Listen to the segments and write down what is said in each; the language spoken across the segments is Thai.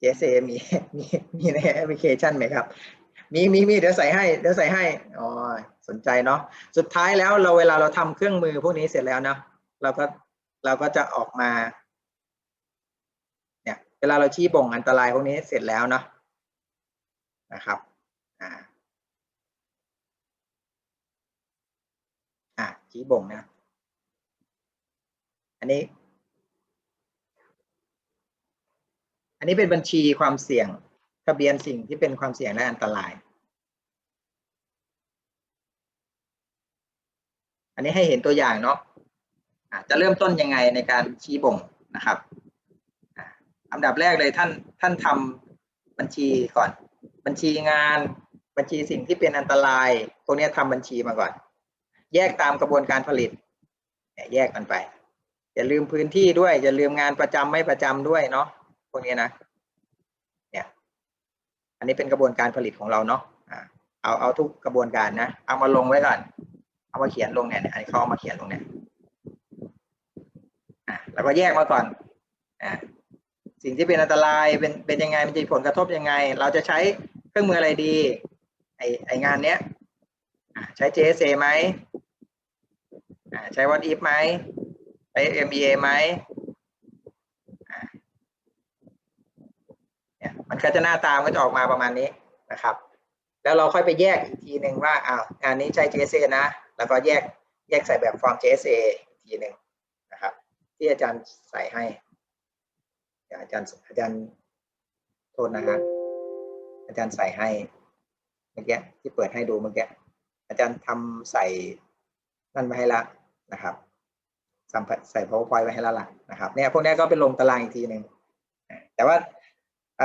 JSA มีมีมีในแอปพลิเคชันไหมครับ มีมีมีเดี๋ยวใส่ให้เดี๋ยวใส่ให้อ๋อสนใจเนาะสุดท้ายแล้วเราเวลาเราทำเครื่องมือพวกนี้เสร็จแล้วเนาะเราก็เราก็จะออกมาเนี่ยเวลาเราชี้บ่งอันตรายพวกนี้เสร็จแล้วเนาะนะครับอ่าอ่าชี้บ่งนะ อันนี้ อันนี้เป็นบัญชีความเสี่ยงทะเบียนสิ่งที่เป็นความเสี่ยงและอันตราย อันนี้ให้เห็นตัวอย่างเนาะะจะเริ่มต้นยังไงในการชี้บ่งนะครับอันดับแรกเลยท่านท่านทำบัญชีก่อน บัญชีงานบัญชีสิ่งที่เป็นอันตรายพวกนี้ทำบัญชีมาก่อน แยกตามกระบวนการผลิตแยกกันไปอย่าลืมพื้นที่ด้วยอย่าลืมงานประจำไม่ประจำด้วยเนาะ พวกนี้นะ เนี่ย อันนี้เป็นกระบวนการผลิตของเราเนาะอ่าเอาเอาทุกกระบวนการนะ เอามาลงไว้ก่อน เอามาเขียนลงเนี่ยอันนี้เขาเอามาเขียนลงเนี่ยอ่าแล้วก็แยกมาก่อนอ่าสิ่งที่เป็นอันตรายเป็นเป็นยังไงมันจะผลกระทบยังไง เราจะใช้เครื่องมืออะไรดี ไอไองานเนี้ยใช้ JSA ไหมใช้ What if ไหมใช้ MBA ไหมอ่าเนี่ย มันก็จะหน้าตามนก็จะออกมาประมาณนี้นะครับ แล้วเราค่อยไปแยกอีกทีหนึ่งว่าอ้าวงานนี้ใช้ JSA นะ แล้วก็แยกแยกใส่แบบฟอร์ม JSA อีกทีหนึ่งนะครับ ที่อาจารย์ใส่ให้อาจารย์อาจารย์โทษนะฮะอาจารย์ใส่ให้เมื่อกี้ที่เปิดให้ดูเมื่อกี้อาจารย์ทำใส่นั่นไว้ให้ละนะครับใส่ powerpoint ไว้ให้ละละนะครับเนี่ยพวกนี้ก็เป็นลงตารางอีกทีหนึ่งแต่ว่า อ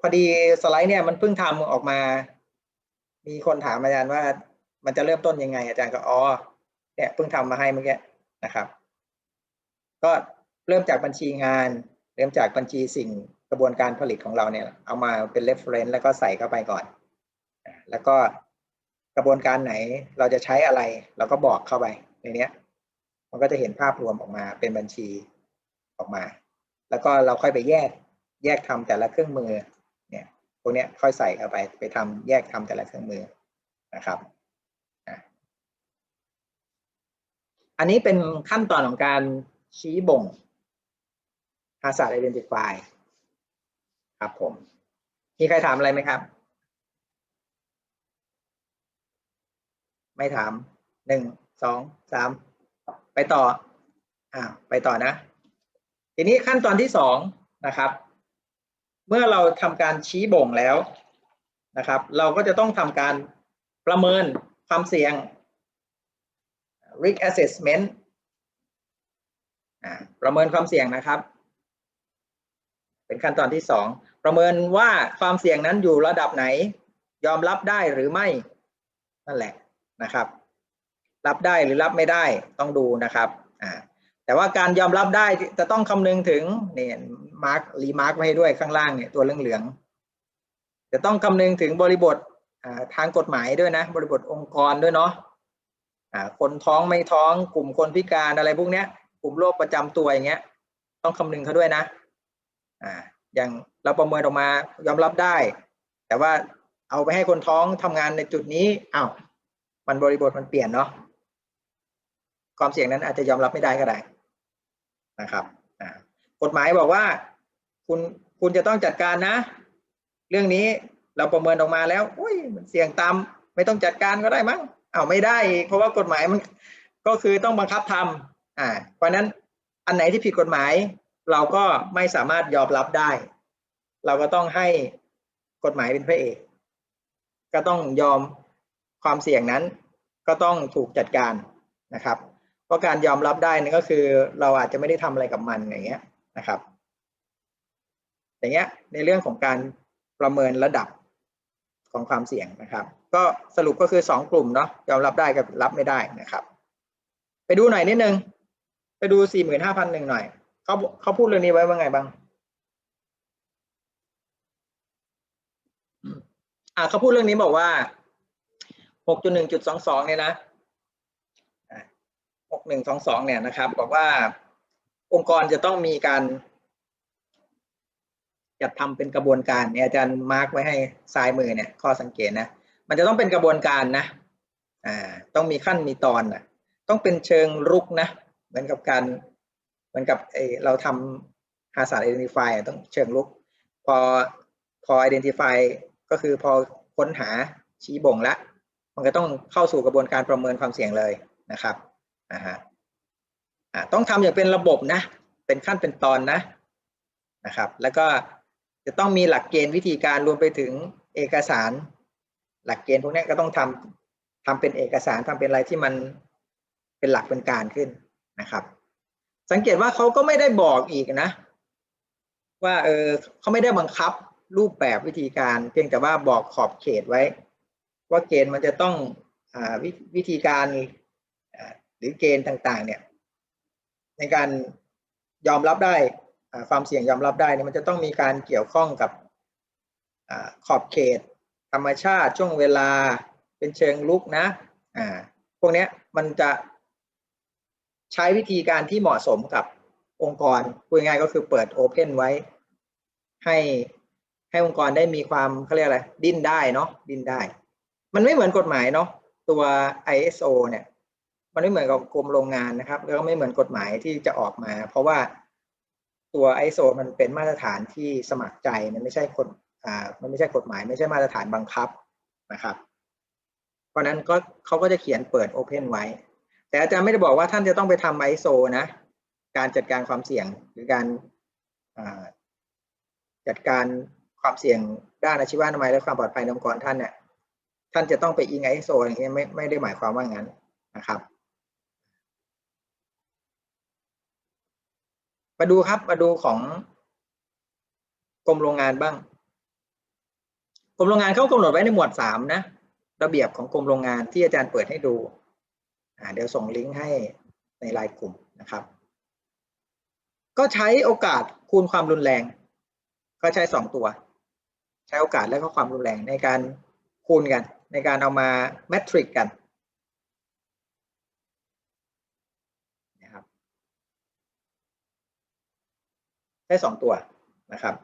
พอดีสไลด์เนี่ยมันเพิ่งทำออกมา มีคนถามอาจารย์ว่า มันจะเริ่มต้นยังไง อาจารย์ก็อ๋อเนี่ยเพิ่งทำมาให้เมื่อกี้นะครับ ก็เริ่มจากบัญชีงาน เริ่มจากบัญชีสิ่งกระบวนการผลิตของเราเนี่ย เอามาเป็น reference แล้วก็ใส่เข้าไปก่อน แล้วก็กระบวนการไหนเราจะใช้อะไร เราก็บอกเข้าไปในเนี้ย มันก็จะเห็นภาพรวมออกมาเป็นบัญชีออกมา แล้วก็เราค่อยไปแยก แยกทำแต่ละเครื่องมือเนี่ยพวกนี้ค่อยใส่เข้าไปไปทำแยกทำแต่ละเครื่องมือนะครับอันนี้เป็นขั้นตอนของการชี้บ่ง Hazard Identify ครับผม มีใครถามอะไรไหมครับ ไม่ถามหนึ่งสองสามไปต่ออ่าไปต่อนะ ทีนี้ขั้นตอนที่สองนะครับ เมื่อเราทำการชี้บ่งแล้วนะครับ เราก็จะต้องทำการประเมินความเสี่ยง risk assessment ประเมินความเสี่ยงนะครับ เป็นขั้นตอนที่สองประเมินว่าความเสี่ยงนั้นอยู่ระดับไหน ยอมรับได้หรือไม่นั่นแหละนะครับ รับได้หรือรับไม่ได้ต้องดูนะครับอ่าแต่ว่าการยอมรับได้จะต้องคำนึงถึงเนี่ย มาร์กรีมาร์กไว้ให้ด้วยข้างล่างเนี่ยตัวเหลืองๆจะต้องคำนึงถึงบริบททางกฎหมายด้วยนะ บริบทองค์กรด้วยเนาะคนท้องไม่ท้อง กลุ่มคนพิการอะไรพวกเนี้ย กลุ่มโรคประจำตัวอย่างเงี้ย ต้องคำนึงเขาด้วยนะอ่าอย่างเราประเมินออกมายอมรับได้ แต่ว่าเอาไปให้คนท้องทำงานในจุดนี้อา้าวมันบริบทมันเปลี่ยนเนาะความเสี่ยงนั้นอาจจะยอมรับไม่ได้ก็ได้นะครับ กฎหมายบอกว่า คุณคุณจะต้องจัดการนะ เรื่องนี้เราประเมินออกมาแล้วอุ้ยมันเสี่ยงตาม ไม่ต้องจัดการก็ได้มั้งเอาไม่ได้ เพราะว่ากฎหมายมันก็คือต้องบังคับทำอ่า เพราะนั้นอันไหนที่ผิดกฎหมาย เราก็ไม่สามารถยอมรับได้ เราก็ต้องให้กฎหมายเป็นพระเอกก็ต้องยอมความเสี่ยงนั้น ก็ต้องถูกจัดการนะครับ เพราะการยอมรับได้นี่ก็คือ เราอาจจะไม่ได้ทำอะไรกับมันอย่างเงี้ย นะครับ อย่างเงี้ยในเรื่องของการประเมินระดับของความเสี่ยงนะครับ ก็สรุปก็คือสองกลุ่มเนาะยอมรับได้กับรับไม่ได้นะครับ ไปดูหน่อยนิดนึง ไปดูสี่หมื่นห้าพันหนึ่งหน่อยเขาเขาพูดเรื่องนี้ไว้ว่าไงบ้างอ่าเขาพูดเรื่องนี้บอกว่าหกจุดหนึ่งจุดสองสองเนี่ยนะหกหนึ่งสองสองเนี่ยนะครับ บอกว่า องค์กรจะต้องมีการจัดทำเป็นกระบวนการเนี่ยอาจารย์มาร์กไว้ให้ซ้ายมือเนี่ยข้อสังเกตนะมันจะต้องเป็นกระบวนการนะอ่าต้องมีขั้นมีตอนนะต้องเป็นเชิงรุกนะเหมือนกับการเหมือนกับเออเราทำหาสาร identify อะต้องเชิงรุก พอพอ identify ก็คือพอค้นหาชี้บ่งแล้วมันก็ต้องเข้าสู่กระบวนการประเมินความเสี่ยงเลยนะครับอ่าฮะ ต้องทำอย่างเป็นระบบนะ เป็นขั้นเป็นตอนนะนะครับ แล้วก็จะต้องมีหลักเกณฑ์วิธีการรวมไปถึงเอกสาร หลักเกณฑ์พวกนี้ก็ต้องทำทำเป็นเอกสารทำเป็นอะไรที่มันเป็นหลักเป็นการขึ้นนะครับ สังเกตว่าเขาก็ไม่ได้บอกอีกนะ ว่าเออเขาไม่ได้บังคับรูปแบบวิธีการเพียงแต่ว่าบอกขอบเขตไว้ ว่าเกณฑ์มันจะต้องอวิวิธีการหรือเกณฑ์ต่างๆ เนี่ย ในการยอมรับได้ความเสี่ยงยอมรับได้นี่มันจะต้องมีการเกี่ยวข้องกับอขอบเขต ธรรมชาติช่วงเวลาเป็นเชิงลุกนะอ่าพวกนี้มันจะใช้วิธีการที่เหมาะสมกับองค์กรพูดง่ายก็คือเปิดโอเพนไว้ ให้ให้องค์กรได้มีความเขาเรียกอะไรดิ้นได้เนาะดิ้นได้ มันไม่เหมือนกฎหมายเนาะตัว ISO เนี่ย มันไม่เหมือนกับกรมโรงงานนะครับ แล้วก็ไม่เหมือนกฎหมายที่จะออกมา เพราะว่าตัว ISO มันเป็นมาตรฐานที่สมัครใจมันไม่ใช่กฎอ่ามันไม่ใช่กฎหมาย ไม่ใช่มาตรฐานบังคับนะครับ เพราะนั้นก็เขาก็จะเขียนเปิด Open ไว้ แต่อาจารย์ไม่ได้บอกว่าท่านจะต้องไปทำ ISO นะ การจัดการความเสี่ยงหรือการอ่าจัดการความเสี่ยงด้านอาชีวะนามัยและความปลอดภัยในองค์กรท่านเนี่ยท่านจะต้องไปอิง ISO อย่างเงี้ยไม่ไม่ได้หมายความว่างั้นนะครับ มาดูครับมาดูของกรมโรงงานบ้างกรมโรงงานเขากำหนดไว้ในหมวดสามนะระเบียบของกรมโรงงานที่อาจารย์เปิดให้ดูอ่าเดี๋ยวส่งลิงก์ให้ในไลน์กลุ่มนะครับ ก็ใช้โอกาสคูณความรุนแรง ก็ใช้สองตัว ใช้โอกาสและก็ความรุนแรงในการคูณกัน ในการเอามาแมทริกกันนะครับ ใช้สองตัวนะครับ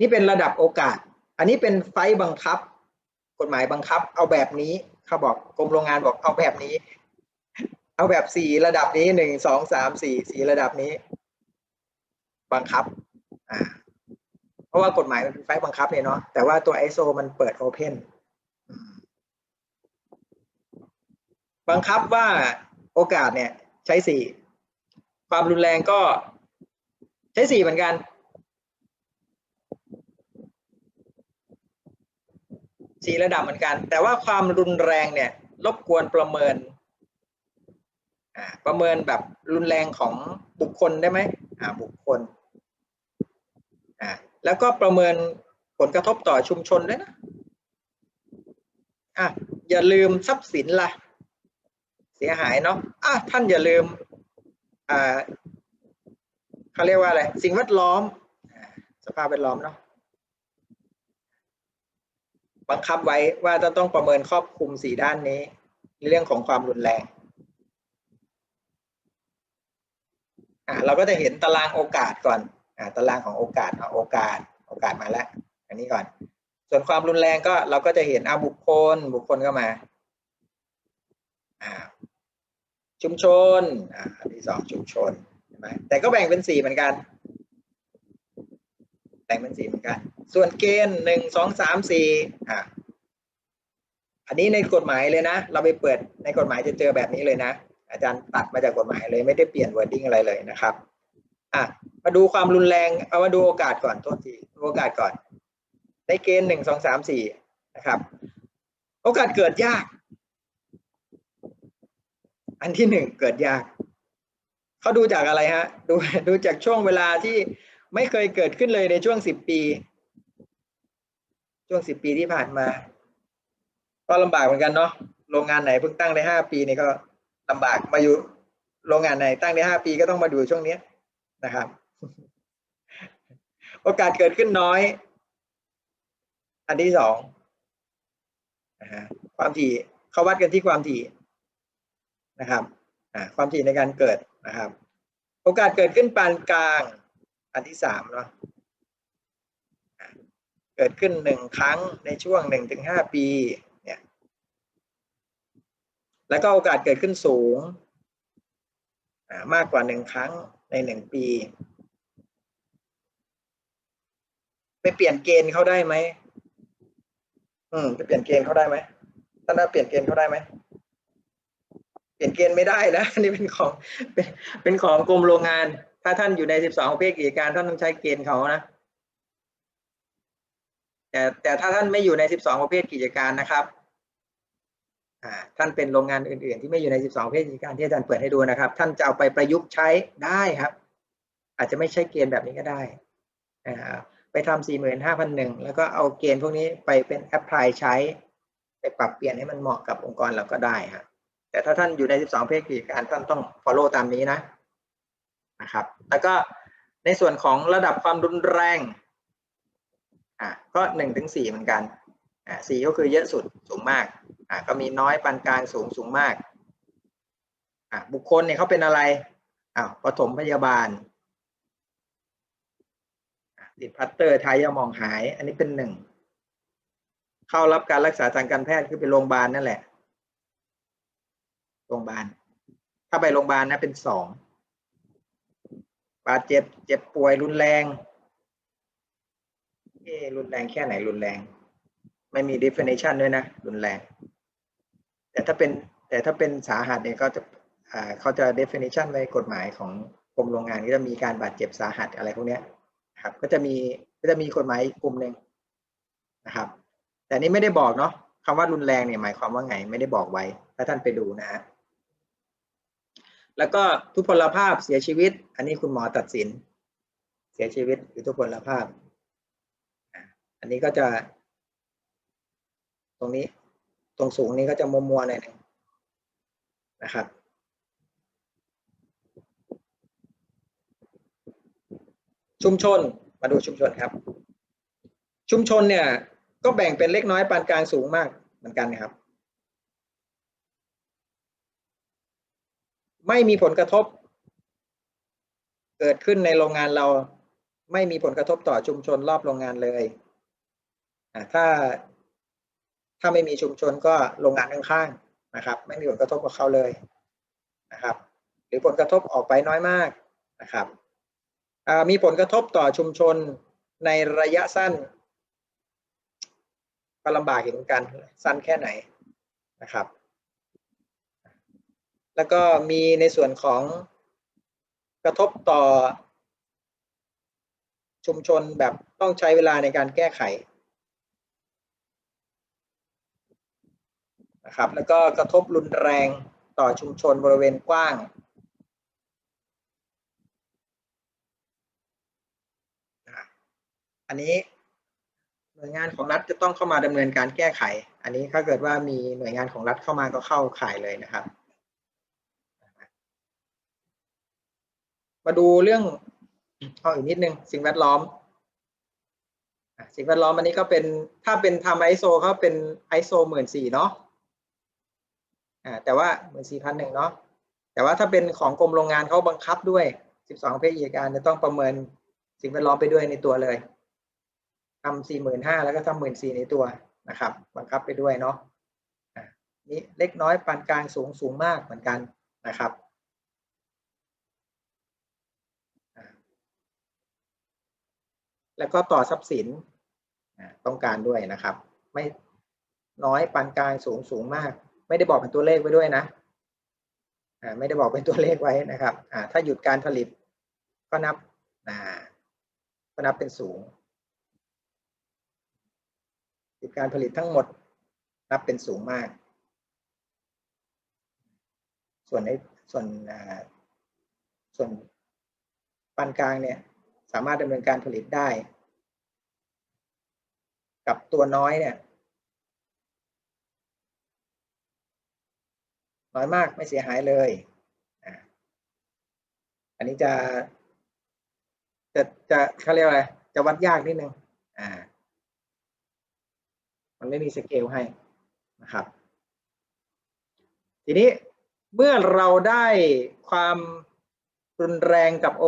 นี่เป็นระดับโอกาส อันนี้เป็นไฟล์บังคับ กฎหมายบังคับ เอาแบบนี้เขาบอกกรมโรงงานบอกเอาแบบนี้ เอาแบบสี่ระดับนี้หนึ่งสองสามสี่สี่ระดับนี้ บังคับ อ่า เพราะว่ากฎหมายมันเป็นไฟล์บังคับเนี่ยเนาะแต่ว่าตัว ISO มันเปิด Open อืมบังคับว่าโอกาสเนี่ย ใช้สี่ความรุนแรงก็ ใช้สี่เหมือนกันสี่ระดับเหมือนกัน แต่ว่าความรุนแรงเนี่ยรบกวนประเมินประเมินแบบรุนแรงของบุคคลได้ไหมบุคคลแล้วก็ประเมินผลกระทบต่อชุมชนด้วยนะอะอย่าลืมทรัพย์สินล่ะ เสียหายเนาะอะท่านอย่าลืมอ่า เขาเรียกว่าอะไร สิ่งแวดล้อม สภาพแวดล้อมเนาะบังคับไว้ว่าจะต้องประเมินครอบคลุมสี่ด้านนี้ ในเรื่องของความรุนแรงอ่าเราก็จะเห็นตารางโอกาสก่อนอ่าตารางของโอกาสเอาโอกาสโอกาสมาแล้ว อันนี้ก่อน ส่วนความรุนแรงก็เราก็จะเห็นเอาบุคคล บุคคลก็มาอ่าชุมชนอ่าอันที่สองชุมชน ไหมแต่ก็แบ่งเป็นสี่เหมือนกัน แบ่งเป็นสี่เหมือนกัน ส่วนเกณฑ์หนึ่งสองสามสี่อ่าอันนี้ในกฎหมายเลยนะ เราไปเปิดในกฎหมายจะเจอแบบนี้เลยนะ อาจารย์ตัดมาจากกฎหมายเลยไม่ได้เปลี่ยน wording อะไรเลยนะครับอะมาดูความรุนแรงเอามาดูโอกาสก่อนโทษทีดูโอกาสก่อน ในเกณฑ์หนึ่งสองสามสี่นะครับ โอกาสเกิดยาก อันที่หนึ่งเกิดยาก เขาดูจากอะไรฮะ ดูดูจากช่วงเวลาที่ไม่เคยเกิดขึ้นเลยในช่วงสิบปี ช่วงสิบปีที่ผ่านมา ก็ลำบากเหมือนกันเนาะโรงงานไหนเพิ่งตั้งได้ห้าปีนี่ก็ลำบากมาอยู่โรงงานไหนตั้งได้ห้าปีก็ต้องมาดูช่วงเนี้ยนะครับ โอกาสเกิดขึ้นน้อย อันที่สองความถี่เขาวัดกันที่ความถี่นะครับ ความถี่ในการเกิดนะครับ โอกาสเกิดขึ้นปานกลางอันที่สามเนาะเกิดขึ้นหนึ่งครั้งในช่วงหนึ่งถึงห้าปีเนี่ยแล้วก็โอกาสเกิดขึ้นสูงมากกว่าหนึ่งครั้งในหนึ่งปี ไปเปลี่ยนเกณฑ์เขาได้ไหมอืมไปเปลี่ยนเกณฑ์เขาได้ไหมท่านน่าเปลี่ยนเกณฑ์เขาได้ไหม เปลี่ยนเกณฑ์ไม่ได้นะนนี้เป็นของเป็นเป็นของกรมโรงงาน ถ้าท่านอยู่ในสิบสองประเภทกิจการท่านต้องใช้เกณฑ์เขานะ แต่แต่ถ้าท่านไม่อยู่ในสิบสองประเภทกิจการนะครับท่านเป็นโรงงานอื่น ๆ ที่ไม่อยู่ในสิบสองประเภทกิจการที่อาจารย์เปิดให้ดูนะครับ ท่านจะเอาไปประยุกต์ใช้ได้ครับ อาจจะไม่ใช่เกณฑ์แบบนี้ก็ได้อ่าไปทำสี่หมื่นห้าพันหนึ่งแล้วก็เอาเกณฑ์พวกนี้ไปเป็นแอปพลายใช้ ไปปรับเปลี่ยนให้มันเหมาะกับองค์กรเราก็ได้ครับ แต่ถ้าท่านอยู่ใน 12 เพศกิจการท่านต้อง follow ตามนี้นะนะครับ แล้วก็ในส่วนของระดับความรุนแรงอะก็หนึ่งถึงสี่เหมือนกันอะสี่ก็คือเยอะสุดสูงมากอะก็มีน้อยปานกลางสูงสูงมากอะบุคคลเนี่ยเขาเป็นอะไรอ้าวปฐมพยาบาลติดพัตเตอร์ทายามองหาย อันนี้เป็นหนึ่งเข้ารับการรักษาทางการแพทย์คือไปโรงพยาบาลนั่นแหละ โรงพยาบาล ถ้าไปโรงพยาบาลนะเป็นสองบาดเจ็บ เจ็บป่วยรุนแรง เอรุนแรงแค่ไหนรุนแรง ไม่มี definition ด้วยนะ รุนแรง แต่ถ้าเป็นแต่ถ้าเป็นสาหัสเนี่ยก็จะเขาจะ definition ไว้กฎหมายของกรมโรงงานก็จะมีการบาดเจ็บสาหัสอะไรพวกนี้ครับ ก็จะมีก็จะมีกฎหมายกลุ่มหนึ่งนะครับ แต่นี้ไม่ได้บอกเนาะคำว่ารุนแรงเนี่ยหมายความว่าไง ไม่ได้บอกไว้ ถ้าท่านไปดูนะฮะ แล้วก็ทุพพลภาพเสียชีวิต อันนี้คุณหมอตัดสิน เสียชีวิตหรือทุพพลภาพ อันนี้ก็จะ ตรงนี้ ตรงสูงนี้ก็จะมัวมัวหน่อยนึงนะครับชุมชนมาดูชุมชนครับ ชุมชนเนี่ย ก็แบ่งเป็นเล็กน้อยปานกลางสูงมากเหมือนกันนะครับ ไม่มีผลกระทบ เกิดขึ้นในโรงงานเรา ไม่มีผลกระทบต่อชุมชนรอบโรงงานเลยถ้าถ้าไม่มีชุมชนก็โรงงานข้างๆนะครับ ไม่มีผลกระทบกับเขาเลยนะครับ หรือผลกระทบออกไปน้อยมากนะครับมีผลกระทบต่อชุมชนในระยะสั้นก็ลำบากเหมือนกันสั้นแค่ไหนนะครับ แล้วก็มีในส่วนของกระทบต่อ ชุมชนแบบต้องใช้เวลาในการแก้ไขนะครับแล้วก็กระทบรุนแรงต่อชุมชนบริเวณกว้าง อันนี้หน่วยงานของรัฐจะต้องเข้ามาดำเนินการแก้ไข อันนี้ถ้าเกิดว่ามีหน่วยงานของรัฐเข้ามาก็เข้าข่ายเลยนะครับ มาดูเรื่องเอาอีกนิดนึงสิ่งแวดล้อมสิ่งแวดล้อมอันนี้ก็เป็นถ้าเป็นทำไอโซเขาเป็นไอโซหมื่นสี่เนาะแต่ว่าหมื่นสี่พันหนึ่งเนาะแต่ว่าถ้าเป็นของกรมโรงงานเขาบังคับด้วยสิบสองเพศกิจการจะต้องประเมินสิ่งแวดล้อมไปด้วยในตัวเลยทำสี่หมื่นห้าแล้วก็ทำหมื่นสี่ในตัวนะครับ บังคับไปด้วยเนาะนี่เล็กน้อยปานกลางสูงสูงมากเหมือนกันนะครับ แล้วก็ต่อทรัพย์สินต้องการด้วยนะครับ ไม่น้อยปานกลางสูงสูงมาก ไม่ได้บอกเป็นตัวเลขไว้ด้วยนะไม่ได้บอกเป็นตัวเลขไว้นะครับถ้าหยุดการผลิตก็นับก็นับเป็นสูงหยุดการผลิตทั้งหมดนับเป็นสูงมาก ส่วนในส่วนส่วนปานกลางเนี่ย สามารถดำเนินการผลิตได้ กับตัวน้อยเนี่ย น้อยมากไม่เสียหายเลยอันนี้จะจะจะเขาเรียกอะไรจะวัดยากนิดนึงอ่า มันไม่มีสเกลให้นะครับ ทีนี้เมื่อเราได้ความรุนแรงกับโอ